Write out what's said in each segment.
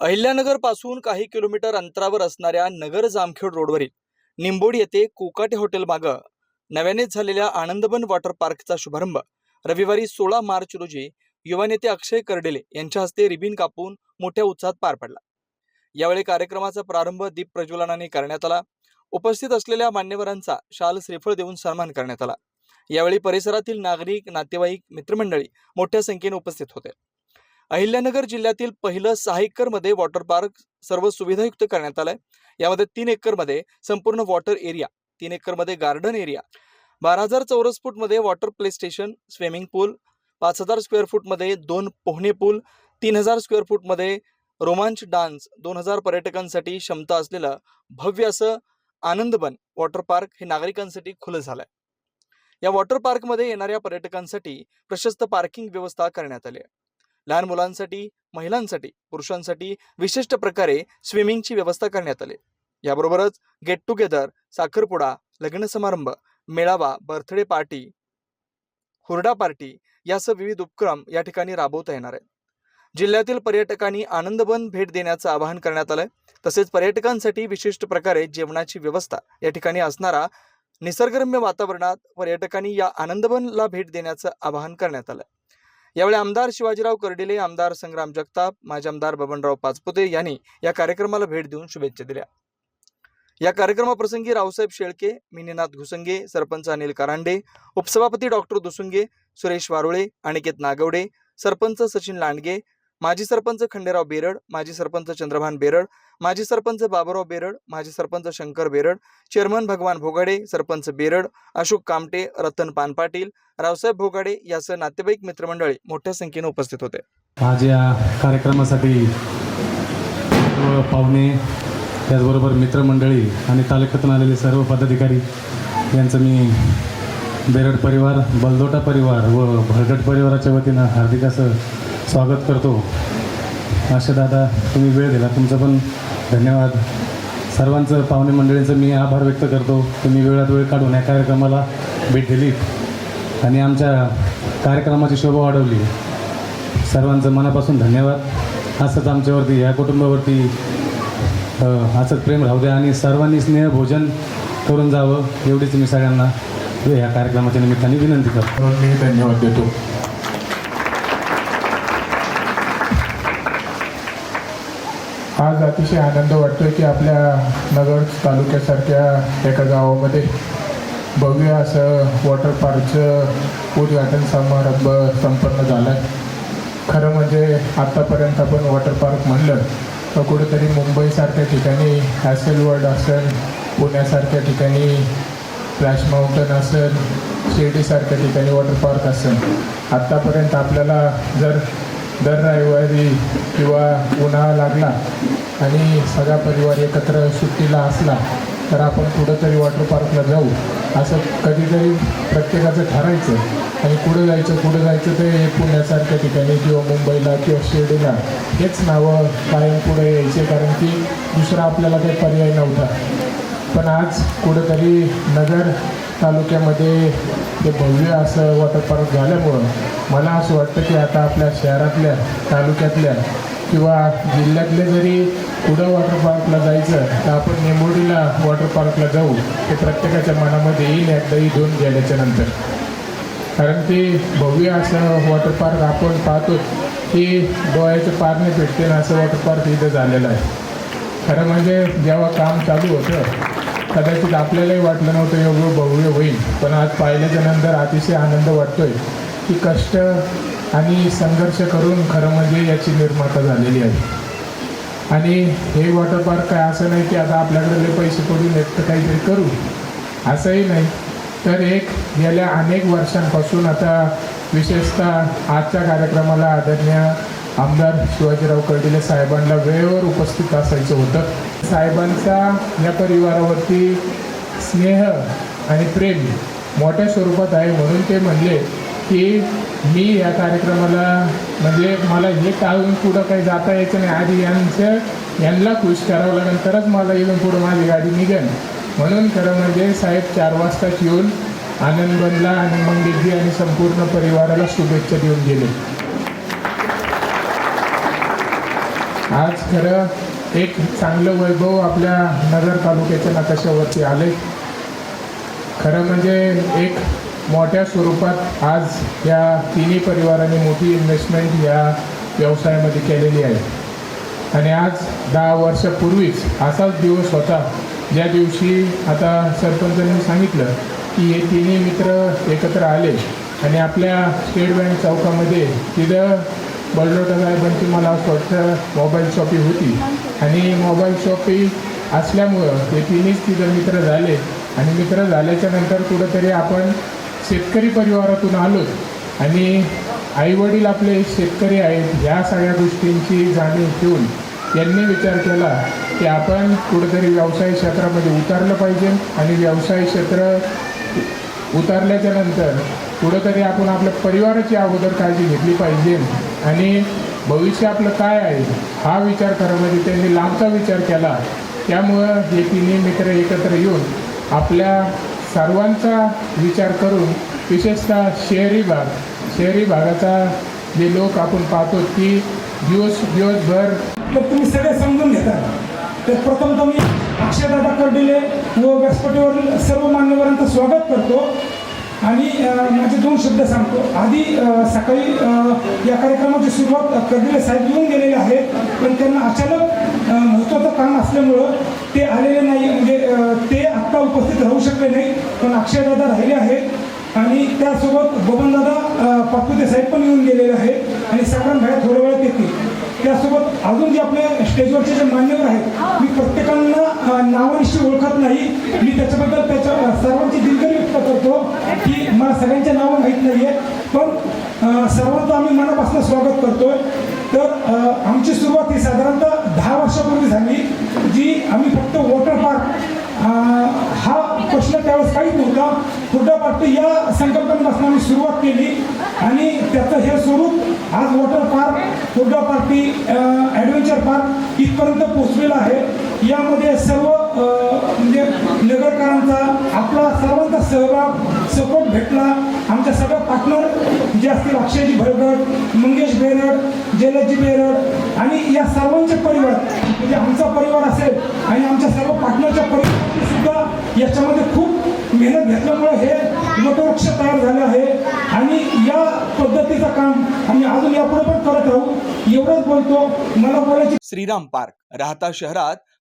अहिल्यानगरपासून काही किलोमीटर अंतरावर असणाऱ्या नगर जामखेड रोडवरील निंबोड येथे कोकाटे हॉटेल मागं नव्यानेच झालेल्या आनंदबन वॉटर पार्कचा शुभारंभ. रविवारी सोळा मार्च रोजी युवा नेते अक्षय कर्डेले यांच्या हस्ते रिबिन कापून मोठ्या उत्साहात पार पडला. यावेळी कार्यक्रमाचा प्रारंभ दीप प्रज्वलनाने करण्यात आला. उपस्थित असलेल्या मान्यवरांचा शाल श्रीफळ देऊन सन्मान करण्यात आला. यावेळी परिसरातील नागरिक नातेवाईक मित्रमंडळी मोठ्या संख्येने उपस्थित होते. अहिल्यानगर जिल्ह्यातील पहिलं सहा एकरमध्ये वॉटर पार्क सर्व सुविधायुक्त करण्यात आलंय. यामध्ये तीन एकरमध्ये संपूर्ण वॉटर एरिया तीन एकरमध्ये गार्डन एरिया बारा हजार चौरस फूटमध्ये water play station swimming pool पाच हजार स्क्वेअर फूटमध्ये दोन पोहणे पूल तीन हजार स्क्वेअर फूटमध्ये रोमांच डान्स दोन हजार पर्यटकांसाठी क्षमता असलेलं भव्य असं आनंदबन वॉटर पार्क हे नागरिकांसाठी खुलं झालंय. या वॉटर पार्कमध्ये येणाऱ्या पर्यटकांसाठी प्रशस्त पार्किंग व्यवस्था करण्यात आली आहे. लहान मुलांसाठी महिलांसाठी पुरुषांसाठी विशिष्ट प्रकारे स्विमिंगची व्यवस्था करण्यात आली. याबरोबरच गेट टुगेदर साखरपुडा लग्न समारंभ मेळावा बर्थडे पार्टी हुरडा पार्टी यासह विविध उपक्रम या ठिकाणी राबवता येणार आहेत. जिल्ह्यातील पर्यटकांनी आनंदवन भेट देण्याचं आवाहन करण्यात आलंय. तसेच पर्यटकांसाठी विशिष्ट प्रकारे जेवणाची व्यवस्था या ठिकाणी असणारा निसर्गरम्य वातावरणात पर्यटकांनी या आनंदवनला भेट देण्याचं आवाहन करण्यात आलं यावेळी आमदार शिवाजीराव कर्डिले आमदार संग्राम जगताप माजी आमदार बबनराव पाचपुते यांनी या कार्यक्रमाला भेट देऊन शुभेच्छा दिल्या. या कार्यक्रमाप्रसंगी रावसाहेब शेळके मिनीनाथ घुसंगे सरपंच अनिल करांडे उपसभापती डॉक्टर दुसुंगे सुरेश वारुळे अनिकेत नागवडे सरपंच सचिन लांडगे माजी सरपंच खंडेराव बेरड माजी सरपंच चंद्रभान बेरड माजी सरपंच बाबुराव बेरड माजी सरपंच शंकर बेरड चेअरमन भगवान भोगाडे सरपंच बेरड अशोक कामटे रतन पानपाटील रावसाहेब भोगाडे यासह नातेवाईक मित्रमंडळी मोठ्या संख्येने उपस्थित होते. आज या कार्यक्रमासाठी पाहुणे त्याचबरोबर मित्रमंडळी आणि तालुक्यातून आलेले सर्व पदाधिकारी यांचं मी बेरड परिवार बलदोटा परिवार व भरगट परिवाराच्या वतीनं हार्दिक असं स्वागत करतो. असे दादा तुम्ही वेळ दिला. तुमचं पण धन्यवाद. सर्वांचं पाहुणे मंडळींचं मी आभार व्यक्त करतो. तुम्ही वेळात वेळ काढून या कार्यक्रमाला भेट दिली. आणि आमच्या कार्यक्रमाची शोभा वाढवली. सर्वांचं मनापासून धन्यवाद. असंच आमच्यावरती या कुटुंबावरती असंच प्रेम राहू द्या आणि सर्वांनी स्नेहभोजन करून जावं एवढीच मी सगळ्यांना या कार्यक्रमाच्या निमित्ताने विनंती करतो. मी धन्यवाद देतो. आज अतिशय आनंद वाटतोय की आपल्या नगर तालुक्यासारख्या एका गावामध्ये भव्य असं वॉटर पार्कचं उद्घाटन समारंभ संपन्न झाला आहे खरं म्हणजे आत्तापर्यंत आपण वॉटर पार्क म्हणलं तर कुठेतरी मुंबईसारख्या ठिकाणी हॅसेल वर्ल्ड असेल पुण्यासारख्या ठिकाणी फ्लॅश माउंटन असेल शिर्डीसारख्या ठिकाणी वॉटर पार्क असेल. आत्तापर्यंत आपल्याला जर दर रविवारी किंवा उन्हाळा लागला आणि सगळा परिवार एकत्र सुट्टीला असला तर आपण कुठंतरी वॉटर पार्कला जाऊ. असं कधीतरी प्रत्येकाचं ठरायचं आणि कुठं जायचं कुठं जायचं ते पुण्यासारख्या ठिकाणी किंवा मुंबईला किंवा शिर्डीला हेच नावं कायम पुढे यायचे कारण की दुसरा आपल्याला काही पर्याय नव्हता. पण आज कुठंतरी नगर तालुक्यामध्ये ते भव्य असं वॉटर पार्क झाल्यामुळं मला असं वाटतं की आता आपल्या शहरातल्या तालुक्यातल्या किंवा जिल्ह्यातले जरी कुठं वॉटर पार्कला जायचं तर आपण निंबोडीला वॉटर पार्कला जाऊ हे प्रत्येकाच्या मनामध्ये येईल एकदाही दोन गेल्याच्यानंतर. कारण ते भव्य असं वॉटर पार्क आपण पाहतो की डोळ्याच्या पारणे भेटते ना असं वॉटर पार्क इथं झालेलं आहे. खरं म्हणजे जेव्हा काम चालू होतं कदाचित आपल्यालाही वाटलं नव्हतं एवढं भव्य होईल पण आज पाहिल्याच्या नंतर अतिशय आनंद वाटतोय. ती कष्ट आणि संघर्ष करून खरं म्हणजे याची निर्माता झालेली आहे. आणि हे वॉटर पार्क काय असं नाही की आता आपल्याकडे पैसे पडून येत तर काहीतरी करू. असंही नाही. तर एक गेल्या अनेक वर्षांपासून आता विशेषतः आजच्या कार्यक्रमाला आदरणीय आमदार शिवाजीराव कर्डिले साहेबांना वेळेवर उपस्थित असायचं होतं. साहेबांचा या परिवारावरती स्नेह आणि प्रेम मोठ्या स्वरूपात आहे म्हणून ते म्हणले की मी या कार्यक्रमाला म्हणजे मला हे टाळून पुढं काही जाता यायचं नाही. आधी यांचं यांना खुश करावं लागेल तरच मला येऊन पुढं माझी गाडी निघेल. म्हणून खरं म्हणजे साहेब चार वाजताच येऊन आनंद बनला आणि मंगेशजी आणि संपूर्ण परिवाराला शुभेच्छा देऊन गेले. आज खरं एक चांगलं वैभव आपल्या नगर तालुक्याच्या नकाशावरती आले खरं म्हणजे एक मोठ्या स्वरूपात आज या तिन्ही परिवाराने मोठी इन्व्हेस्टमेंट या व्यवसायामध्ये केलेली आहे. आणि आज दहा वर्षापूर्वीच असाच दिवस होता ज्या दिवशी आता सरपंचांनी सांगितलं की हे तिन्ही मित्र एकत्र आले आणि आपल्या स्टेट बँक चौकामध्ये तिथं बळलोटा साहेबांची मला असं मोबाईल शॉपी होती. आणि मोबाईल शॉपी असल्यामुळं ते तिन्हीच तिथं मित्र झाले. आणि मित्र झाल्याच्यानंतर कुठंतरी आपण शेतकरी परिवारातून आलो आणि आईवडील आपले शेतकरी आहेत ह्या सगळ्या गोष्टींची जाणीव ठेवून यांनी विचार केला की आपण कुठेतरी व्यवसाय क्षेत्रामध्ये उतरलं पाहिजे आणि व्यवसाय क्षेत्र उतरल्याच्या नंतर कुठंतरी आपण आपल्या परिवाराची अगोदर काळजी घेतली पाहिजे आणि भविष्य आपलं काय आहे हा विचार खरं म्हणजे त्यांनी लांबचा विचार केला. त्यामुळं हे तिन्ही मित्र एकत्र येऊन आपल्या सर्वांचा विचार करून विशेषतः शहरी भाग शहरी भागाचा जे लोक आपण पाहतो की दिवस दिवसभर तर तुम्ही सगळे समजून घेता. तर प्रथम तुम्ही अक्षयदादा कर्डिले व व्यासपीठावरील सर्व मान्यवरांचं स्वागत करतो. आणि माझे दोन शब्द सांगतो. आधी सकाळी या कार्यक्रमाची सुरुवात कर्डिले साहेब येऊन गेलेले आहेत पण त्यांना अचानक महत्त्वाचं काम असल्यामुळं ते आलेले नाही. म्हणजे ते आत्ता उपस्थित राहू शकले नाही पण अक्षयदादा राहिले आहेत. आणि त्यासोबत बबनदादा पापुते साहेब पण येऊन गेलेले आहेत आणि सगळ्यां बाहेर थोड्या वेळात येतील त्यासोबत अजून जे आपले स्टेजवरचे जे मान्यवर आहेत मी प्रत्येकांना अ, नावानिशी ओळखत नाही. मी त्याच्याबद्दल करतो की मला सगळ्यांच्या नावं माहीत नाही आहे पण सर्वांचं आम्ही मनापासून स्वागत करतोय. तर आमची सुरुवात ही साधारणतः दहा वर्षापूर्वी झाली जी आम्ही फक्त वॉटर पार्क हा प्रश्न त्यावेळेस काहीच नव्हता. फुड्डा पार्क या संकल्पनेपासून आम्ही सुरुवात केली आणि त्याचं हे स्वरूप आज वॉटर पार्क फुड्डा पार्टी ॲडव्हेंचर पार्क इथपर्यंत पोचलेलं आहे. यामध्ये सर्व म्हणजे नगरकरांचा आपला सर्वांचा सहभाग सपोर्ट भेटला. आमच्या सगळ्या पार्टनर जे असतील अक्षयजी भरगड मंगेश बेरड जयलजी बेरड आणि या सर्वांचे परिवार म्हणजे आमचा परिवार असेल आणि आमच्या सर्व पार्टनरच्या परिवाराची सुद्धा याच्यामध्ये खूप मेहनत घेतल्यामुळे हे वटवृक्ष तयार झाले आहे. आणि या पद्धतीचं काम आम्ही अजून यापुढे पण करत राहू. एवढंच बोलतो. मला बोलायची श्रीराम पार्क राहता शहरात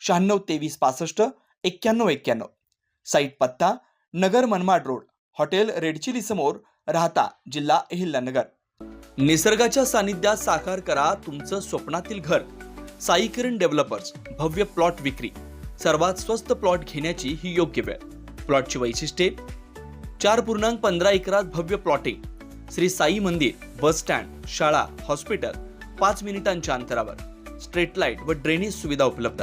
शहाण्णव तेवीस पासष्ट एक्क्याण्णव एक्क्याण्णव. साईट पत्ता Nagar Manmad road hotel red chilli समोर राहता जिल्हा अहिल्यानगर. निसर्गाच्या सानिध्यात साकार करा तुमचं स्वप्नातील घर. साई किरण डेव्हलपर्स भव्य प्लॉट विक्री. सर्वात स्वस्त प्लॉट घेण्याची ही योग्य वेळ. प्लॉटची वैशिष्ट्ये. चार पूर्णांक पंधरा एकरात भव्य प्लॉटिंग. श्री साई मंदिर बस स्टँड शाळा हॉस्पिटल पाच मिनिटांच्या अंतरावर. स्ट्रीट लाइट व ड्रेनेज सुविधा उपलब्ध.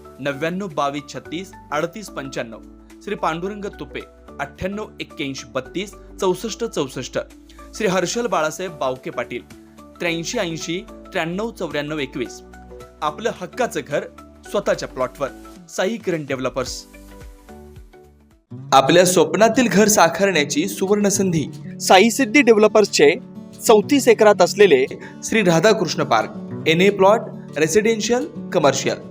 नव्याण्णव बावीस छत्तीस अडतीस पंच्याण्णव. श्री पांडुरंग तुपे अठ्ठ्याण्णव एक्क्याऐंशी बत्तीस चौसष्ट चौसष्ट. श्री हर्षल बाळासाहेब बावके पाटील त्र्याऐंशी ऐंशी त्र्याण्णव चौऱ्याण्णव एकवीस. आपलं हक्काचं घर स्वतःच्या प्लॉटवर. साई किरण डेव्हलपर्स. आपल्या स्वप्नातील घर साकारण्याची सुवर्ण संधी साई सिद्धी डेव्हलपर्सचे चौतीस एकरात असलेले Shri Radhakrishna park. N A plot residential commercial.